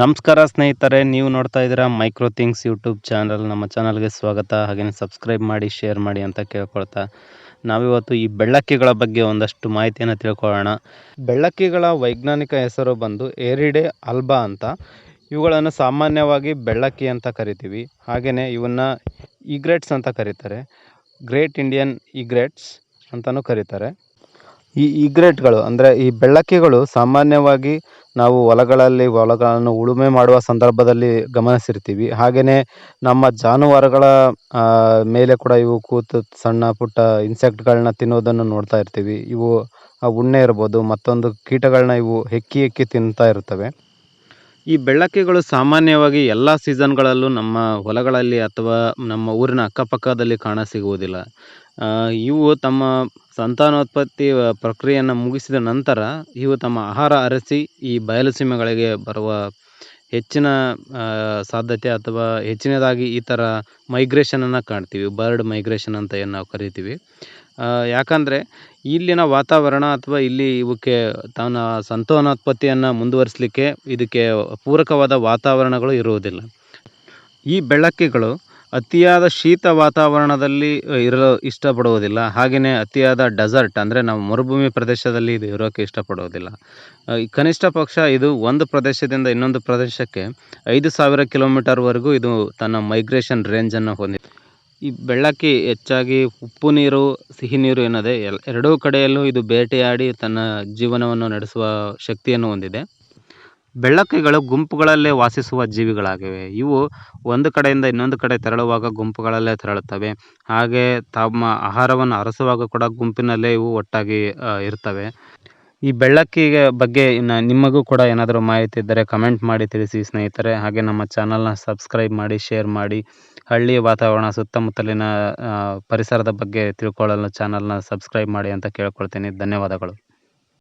ನಮಸ್ಕಾರ ಸ್ನೇಹಿತರೆ, ನೀವು ನೋಡ್ತಾ ಇದ್ದೀರಾ ಮೈಕ್ರೋ ಥಿಂಗ್ಸ್ ಯೂಟ್ಯೂಬ್ ಚಾನಲ್. ನಮ್ಮ ಚಾನಲ್ಗೆ ಸ್ವಾಗತ. ಹಾಗೆಯೇ ಸಬ್ಸ್ಕ್ರೈಬ್ ಮಾಡಿ, ಶೇರ್ ಮಾಡಿ ಅಂತ ಕೇಳ್ಕೊಳ್ತಾ. ನಾವಿವತ್ತು ಈ ಬೆಳ್ಳಕ್ಕಿಗಳ ಬಗ್ಗೆ ಒಂದಷ್ಟು ಮಾಹಿತಿಯನ್ನು ತಿಳ್ಕೊಳ್ಳೋಣ. ಬೆಳ್ಳಕ್ಕಿಗಳ ವೈಜ್ಞಾನಿಕ ಹೆಸರು ಬಂದು ಏರಿಡೆ ಅಲ್ಬಾ ಅಂತ. ಇವುಗಳನ್ನು ಸಾಮಾನ್ಯವಾಗಿ ಬೆಳ್ಳಕ್ಕಿ ಅಂತ ಕರಿತೀವಿ. ಹಾಗೆಯೇ ಇವನ್ನ ಈಗ್ರೆಟ್ಸ್ ಅಂತ ಕರೀತಾರೆ. ಗ್ರೇಟ್ ಇಂಡಿಯನ್ ಇಗ್ರೆಟ್ಸ್ ಅಂತಲೂ ಕರೀತಾರೆ. ಈ ಈಗ್ರೆಟ್ಗಳು ಅಂದರೆ ಈ ಬೆಳ್ಳಕ್ಕಿಗಳು ಸಾಮಾನ್ಯವಾಗಿ ನಾವು ಹೊಲಗಳಲ್ಲಿ, ಹೊಲಗಳನ್ನು ಉಳುಮೆ ಮಾಡುವ ಸಂದರ್ಭದಲ್ಲಿ ಗಮನಿಸಿರ್ತೀವಿ. ಹಾಗೆಯೇ ನಮ್ಮ ಜಾನುವಾರುಗಳ ಮೇಲೆ ಕೂಡ ಇವು ಕೂತು ಸಣ್ಣ ಪುಟ್ಟ ಇನ್ಸೆಕ್ಟ್ಗಳನ್ನ ತಿನ್ನೋದನ್ನು ನೋಡ್ತಾ ಇರ್ತೀವಿ. ಇವು ಉಣ್ಣೆ ಇರ್ಬೋದು, ಮತ್ತೊಂದು ಕೀಟಗಳನ್ನ ಇವು ಹೆಕ್ಕಿ ಹೆಕ್ಕಿ ತಿಂತಾ ಇರ್ತವೆ. ಈ ಬೆಳ್ಳಕ್ಕಿಗಳು ಸಾಮಾನ್ಯವಾಗಿ ಎಲ್ಲ ಸೀಸನ್ಗಳಲ್ಲೂ ನಮ್ಮ ಹೊಲಗಳಲ್ಲಿ ಅಥವಾ ನಮ್ಮ ಊರಿನ ಅಕ್ಕಪಕ್ಕದಲ್ಲಿ ಕಾಣಸಿಗುವುದಿಲ್ಲ ಸಿಗುವುದಿಲ್ಲ. ಇವು ತಮ್ಮ ಸಂತಾನೋತ್ಪತ್ತಿ ಪ್ರಕ್ರಿಯೆಯನ್ನು ಮುಗಿಸಿದ ನಂತರ ಇವು ತಮ್ಮ ಆಹಾರ ಅರಸಿ ಈ ಬಯಲುಸೀಮೆಗಳಿಗೆ ಬರುವ ಹೆಚ್ಚಿನ ಸಾಧ್ಯತೆ ಅಥವಾ ಹೆಚ್ಚಿನದಾಗಿ ಈ ಥರ ಮೈಗ್ರೇಷನನ್ನು ಕಾಣ್ತೀವಿ. ಬರ್ಡ್ ಮೈಗ್ರೇಷನ್ ಅಂತ ಏನು ನಾವು ಕರಿತೀವಿ. ಯಾಕಂದರೆ ಇಲ್ಲಿನ ವಾತಾವರಣ ಅಥವಾ ಇಲ್ಲಿ ಇವಕ್ಕೆ ತನ್ನ ಸಂತಾನೋತ್ಪತ್ತಿಯನ್ನು ಮುಂದುವರಿಸಲಿಕ್ಕೆ ಇದಕ್ಕೆ ಪೂರಕವಾದ ವಾತಾವರಣಗಳು ಇರುವುದಿಲ್ಲ. ಈ ಬೆಳ್ಳಕ್ಕಿಗಳು ಅತಿಯಾದ ಶೀತ ವಾತಾವರಣದಲ್ಲಿ ಇರಲು ಇಷ್ಟಪಡುವುದಿಲ್ಲ. ಹಾಗೆಯೇ ಅತಿಯಾದ ಡೆಸರ್ಟ್ ಅಂದರೆ ನಾವು ಮರುಭೂಮಿ ಪ್ರದೇಶದಲ್ಲಿ ಇದು ಇರೋಕ್ಕೆ ಇಷ್ಟಪಡುವುದಿಲ್ಲ. ಕನಿಷ್ಠ ಪಕ್ಷ ಇದು ಒಂದು ಪ್ರದೇಶದಿಂದ ಇನ್ನೊಂದು ಪ್ರದೇಶಕ್ಕೆ ಐದು ಸಾವಿರ ಕಿಲೋಮೀಟರ್ವರೆಗೂ ಇದು ತನ್ನ ಮೈಗ್ರೇಷನ್ ರೇಂಜನ್ನು ಹೊಂದಿದೆ. ಈ ಬೆಳ್ಳಕ್ಕಿ ಹೆಚ್ಚಾಗಿ ಉಪ್ಪು ನೀರು, ಸಿಹಿ ನೀರು ಎನ್ನದೆ, ಎಲ್, ಎರಡೂ ಕಡೆಯಲ್ಲೂ ಇದು ಬೇಟೆಯಾಡಿ ತನ್ನ ಜೀವನವನ್ನು ನಡೆಸುವ ಶಕ್ತಿಯನ್ನು ಹೊಂದಿದೆ. ಬೆಳ್ಳಕ್ಕಿಗಳು ಗುಂಪುಗಳಲ್ಲೇ ವಾಸಿಸುವ ಜೀವಿಗಳಾಗಿವೆ. ಇವು ಒಂದು ಕಡೆಯಿಂದ ಇನ್ನೊಂದು ಕಡೆ ತೆರಳುವಾಗ ಗುಂಪುಗಳಲ್ಲೇ ತೆರಳುತ್ತವೆ. ಹಾಗೆ ತಮ್ಮ ಆಹಾರವನ್ನು ಅರಸುವಾಗ ಕೂಡ ಗುಂಪಿನಲ್ಲೇ ಇವು ಒಟ್ಟಾಗಿ ಇರ್ತವೆ ಈ ಬೆಳ್ಳಕ್ಕಿಗೆ ಬಗ್ಗೆ ಇನ್ನು ನಿಮಗೂ ಕೂಡ ಏನಾದರೂ ಮಾಹಿತಿ ಇದ್ದರೆ ಕಮೆಂಟ್ ಮಾಡಿ ತಿಳಿಸಿ ಸ್ನೇಹಿತರೆ. ಹಾಗೆ ನಮ್ಮ ಚಾನಲ್ನ ಸಬ್ಸ್ಕ್ರೈಬ್ ಮಾಡಿ, ಶೇರ್ ಮಾಡಿ. ಹಳ್ಳಿಯ ವಾತಾವರಣ ಸುತ್ತಮುತ್ತಲಿನ ಪರಿಸರದ ಬಗ್ಗೆ ತಿಳ್ಕೊಳ್ಳಲು ಚಾನಲ್ನ ಸಬ್ಸ್ಕ್ರೈಬ್ ಮಾಡಿ ಅಂತ ಕೇಳ್ಕೊಳ್ತೀನಿ. ಧನ್ಯವಾದಗಳು.